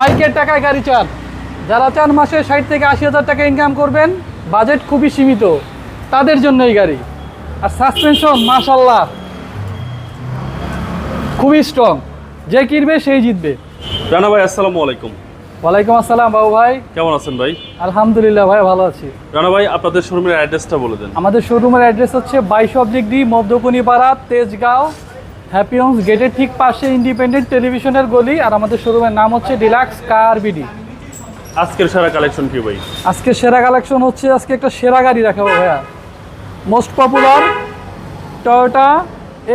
বাইকের টাকায় গাড়ি চান। যারা চান মাসে ষাট থেকে আশি হাজার টাকা ইনকাম করবেন বাজেট খুবই সীমিত। তাদের জন্য এই গাড়ি। আর সাসপেনশন মাশাল্লাহ খুবই স্ট্রং যে কিনবে সেই জিতবে। রানা ভাই আসসালামু আলাইকুম। ওয়ালাইকুম আসসালাম বাবু ভাই। কেমন আছেন ভাই? আলহামদুলিল্লাহ ভাই ভালো আছি। রানা ভাই আপনাদের শোরুমের অ্যাড্রেসটা বলে দেন। আমাদের শোরুমের অ্যাড্রেস হচ্ছে বাইশ object D Madhya Kunipara Tejgaon happy homes গেটের ঠিক পাশে ইন্ডিপেন্ডেন্ট টেলিভিশনের গলি আর আমাদের শোরুমের নাম হচ্ছে ডিলাক্স কার বিডি আজকের সারা কালেকশন কি ভাই? আজকে সেরা কালেকশন হচ্ছে আজকে একটা সেরা গাড়ি রাখাবো ভাইয়া। মোস্ট পপুলার টয়োটা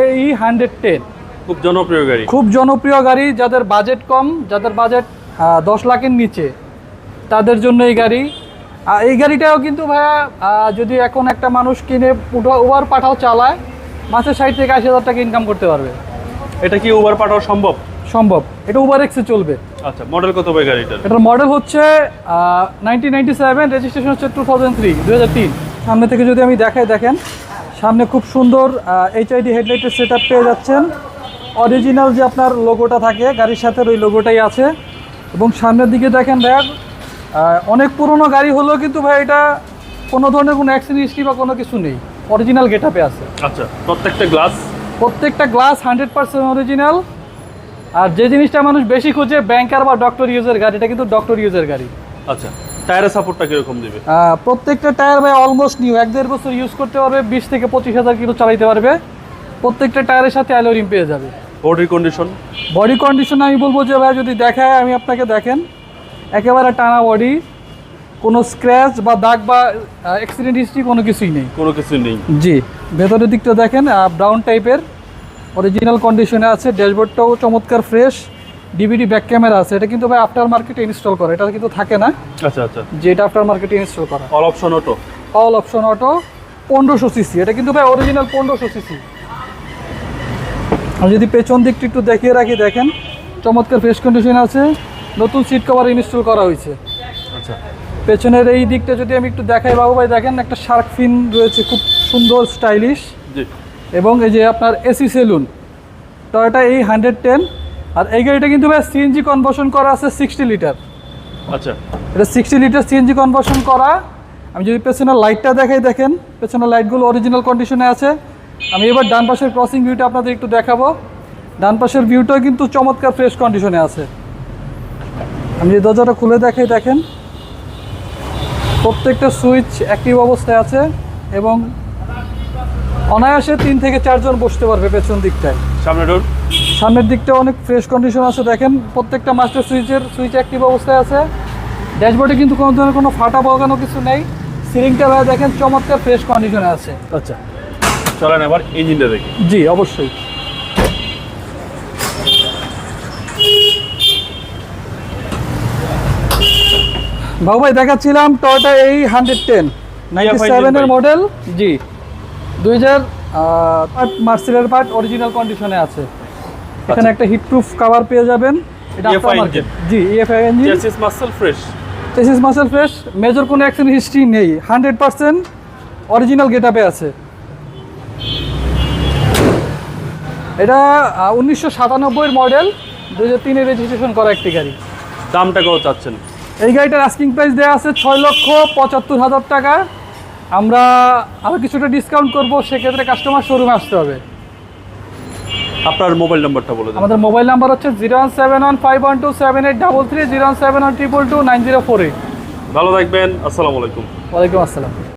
এই হান্ড্রেড টেন খুব জনপ্রিয় গাড়ি। খুব জনপ্রিয় গাড়ি যাদের বাজেট কম যাদের বাজেট দশ লাখের নিচে তাদের জন্য এই গাড়ি। এই গাড়িটাও কিন্তু ভাইয়া যদি এখন একটা মানুষ কিনে ওভার পাঠাও চালায় মাসে ষাট থেকে আশি হাজার টাকা ইনকাম করতে পারবে। এটা কি উবার পাঠানো সম্ভব? সম্ভব। এটা উবার এক্সে চলবে। আচ্ছা মডেল কত ভাই গাড়িটার? এটার মডেল হচ্ছে নাইনটিন নাইনটি সেভেন রেজিস্ট্রেশন হচ্ছে টু থাউজেন্ড থ্রি দু হাজার তিন। সামনে থেকে যদি আমি দেখাই দেখেন সামনে খুব সুন্দর এইচআইডি হেডলাইটের সেট আপ পেয়ে যাচ্ছেন। অরিজিনাল যে আপনার লোগোটা থাকে গাড়ির সাথে ওই লোগোটাই আছে। এবং সামনের দিকে দেখেন দেখ অনেক পুরনো গাড়ি হলেও কিন্তু ভাই এটা কোনো ধরনের কোনো অ্যাক্সিডেন্ট হিস্ট্রি বা কোনো কিছু নেই। অরিজিনাল গেট আপে আছে। আচ্ছা প্রত্যেকটা গ্লাস প্রত্যেকটা গ্লাস হান্ড্রেড পার্সেন্ট অরিজিনাল আর যে জিনিসটা মানুষ বেশি খুঁজে ব্যাংকার বা ডক্টর ইউজের গাড়ি এটা কিন্তু ডক্টর ইউজের গাড়ি। আচ্ছা টায়ারের সাপোর্টটা কীরকম দিবে? প্রত্যেকটা টায়ার ভাই অলমোস্ট নিউ এক দেড় বছর ইউজ করতে পারবে বিশ থেকে পঁচিশ হাজার কিলো চালাইতে পারবে। প্রত্যেকটা টায়ারের সাথে অ্যালোরিম পেয়ে যাবে। বডির কন্ডিশন বডি কন্ডিশন আমি বলব যে ভাই যদি দেখায় আমি আপনাকে দেখেন। একেবারে টানা বডি কোনো স্ক্র্যাচ বা দাগ বা অ্যাক্সিডেন্ট হিস্ট্রি কোনো কিছুই নেই। কোনো কিছু নেই। জি ভেতরের দিকটা দেখেন ব্রাউন টাইপের অরিজিনাল কন্ডিশনে আছে ড্যাশবোর্ডটাও চমৎকার ফ্রেশ ডিভিডি ব্যাক ক্যামেরা আছে। এটা কিন্তু ভাই আফটার মার্কেটে ইনস্টল করা এটা কিন্তু থাকে না। আচ্ছা আচ্ছা। যে এটা আফটার মার্কেটে ইনস্টল করা। All option auto all option auto পনেরোশো সিসি এটা কিন্তু ভাই অরিজিনাল পনেরোশো সিসি আমি যদি পেছন দিকটা একটু দেখিয়ে রাখি দেখেন চমৎকার ফ্রেশ কন্ডিশন আছে। নতুন সিট কভার ইনস্টল করা হয়েছে। আচ্ছা। পেছনের এই দিকটা যদি আমি একটু দেখাই বাবু ভাই দেখেন একটা শার্ক ফিন রয়েছে খুব সুন্দর স্টাইলিশ। জি। এবং এই যে আপনার এসি সেলুন টয়োটা এই হান্ড্রেড টেন। আর এই গাড়িটা কিন্তু ভাই সিএনজি কনভার্সন করা আছে সিক্সটি লিটার। আচ্ছা। এটা সিক্সটি লিটার সিএনজি কনভার্সন করা। আমি যদি পেছনের লাইটটা দেখাই দেখেন পেছনের লাইটগুলো অরিজিনাল কন্ডিশনে আছে। আমি এবার ডান পাশের ক্রসিং ভিউটা আপনাদের একটু দেখাবো। ডান পাশের ভিউটাও কিন্তু চমৎকার ফ্রেশ কন্ডিশনে আছে। আমি যে দরজাটা খুলে দেখাই দেখেন। প্রত্যেকটা সুইচ অ্যাক্টিভ অবস্থায় আছে এবং অনায়াসে তিন থেকে চারজন বসতে পারবে পেছন দিকটায়। সামনে ডোর সামনের দিকটা অনেক ফ্রেশ কন্ডিশন আছে। দেখেন প্রত্যেকটা মাস্টার সুইচের সুইচ অ্যাক্টিভ অবস্থায় আছে। ড্যাশবোর্ডে কিন্তু কোনো ধরনের কোনো ফাটা বগানো কিছু নেই। সিলিংটা ভাই দেখেন চমৎকার ফ্রেশ কন্ডিশনে আছে। আচ্ছা চলেন এবার ইঞ্জিনটা দেখি। জি অবশ্যই। বাবু ভাই দেখাচ্ছিলাম টয়টা এই হান্ড্রেড টেন নাইনটি সেভেনের মডেল জি। দুই হাজার মার্সেলের পার্ট অরিজিনাল কন্ডিশনে আছে। এখানে একটা হিট প্রুফ কাভার পেয়ে যাবেন। এটা EFI aftermarket। জি ইএফআই ইঞ্জিন চেসিস মাসেল ফ্রেশ চেসিস মাসেল ফ্রেশ মেজর কোনো অ্যাক্সিডেন্ট হিস্ট্রি নেই। হান্ড্রেড পার্সেন্ট অরিজিনাল গেটআপে আছে। এটা উনিশশো সাতানব্বইয়ের মডেল দু হাজার তিনের রেজিস্ট্রেশন করা একটি গাড়ি। দামটা কত চাচ্ছেন? এই গাড়িটার আস্কিং প্রাইস দেওয়া আছে ছয় লক্ষ পঁচাত্তর হাজার টাকা। আমরা আরও কিছুটা ডিসকাউন্ট করব সেক্ষেত্রে কাস্টমার শোরুমে আসতে হবে। আপনার মোবাইল নাম্বারটা বলে আমাদের মোবাইল নাম্বার হচ্ছে zero one seven one five one two seven eight double three zero one seven one triple two nine zero four eight. ভালো থাকবেন আসসালামু আলাইকুম। ওয়ালাইকুম আসসালাম।